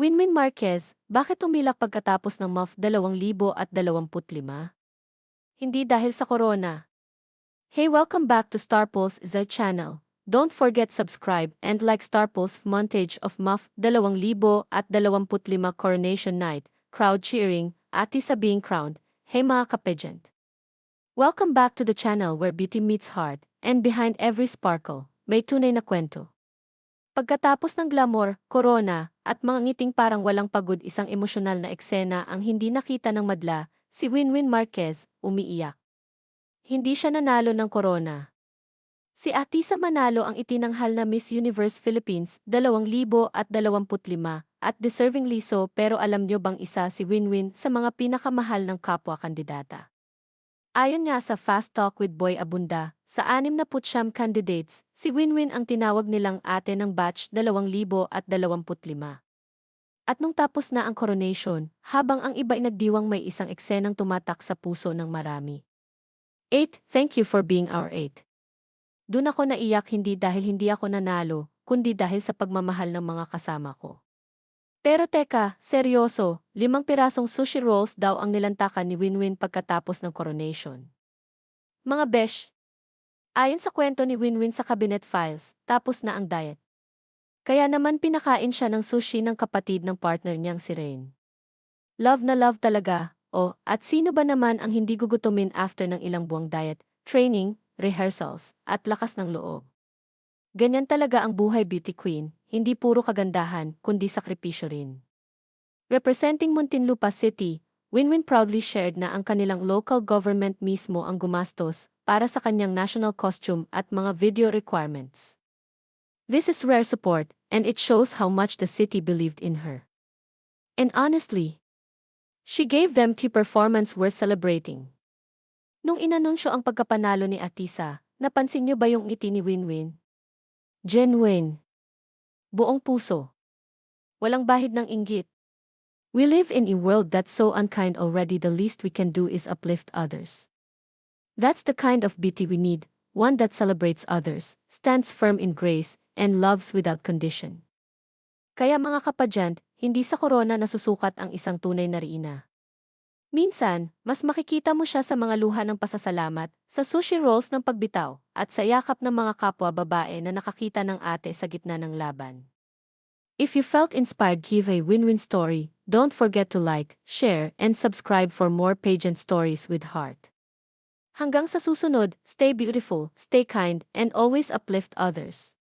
Winwin Marquez, bakit umilak pagkatapos ng MOF 2025? Hindi dahil sa corona. Hey, welcome back to Star Pulse Z channel. Don't forget subscribe and like Star Pulse montage of MOF 2025 Coronation Night, crowd cheering, ati sa being crowned. Hey mga kapedjent. Welcome back to the channel where beauty meets heart, and behind every sparkle, may tunay na kwento. Pagkatapos ng glamour, corona, at mga ngiting parang walang pagod isang emosyonal na eksena ang hindi nakita ng madla, si Winwin Marquez, umiiyak. Hindi siya nanalo ng corona. Si Atisa Manalo ang itinanghal na Miss Universe Philippines 2025 at deservingly so pero alam nyo bang isa si Winwin sa mga pinakamahal ng kapwa kandidata. Ayon nga sa Fast Talk with Boy Abunda, sa 69 candidates, si Winwin ang tinawag nilang ate ng batch 2025. At nung tapos na ang coronation, habang ang iba ay nagdiwang may isang eksenang tumatak sa puso ng marami. 8. Thank you for being our 8. Doon ako naiyak hindi dahil hindi ako nanalo, kundi dahil sa pagmamahal ng mga kasama ko. Pero teka, seryoso, limang pirasong sushi rolls daw ang nilantakan ni Winwin pagkatapos ng coronation. Mga besh, ayon sa kwento ni Winwin sa cabinet files, tapos na ang diet. Kaya naman pinakain siya ng sushi ng kapatid ng partner niyang si Rain. Love na love talaga, oh, at sino ba naman ang hindi gugutumin after ng ilang buwang diet, training, rehearsals, at lakas ng loob. Ganyan talaga ang buhay beauty queen, hindi puro kagandahan, kundi sakripisyo rin. Representing Muntinlupa City, Winwin proudly shared na ang kanilang local government mismo ang gumastos para sa kanyang national costume at mga video requirements. This is rare support, and it shows how much the city believed in her. And honestly, she gave them tea performance worth celebrating. Nung inanunsyo ang pagkapanalo ni Atisa, napansin niyo ba yung ngiti ni Winwin? Genuine. Buong puso. Walang bahid ng inggit. We live in a world that's so unkind already the least we can do is uplift others. That's the kind of beauty we need, one that celebrates others, stands firm in grace, and loves without condition. Kaya mga kapadyant, hindi sa korona nasusukat ang isang tunay na riina. Minsan, mas makikita mo siya sa mga luha ng pasasalamat, sa sushi rolls ng pagbitaw, at sa yakap ng mga kapwa babae na nakakita ng ate sa gitna ng laban. If you felt inspired give a win-win story, don't forget to like, share, and subscribe for more pageant stories with heart. Hanggang sa susunod, stay beautiful, stay kind, and always uplift others.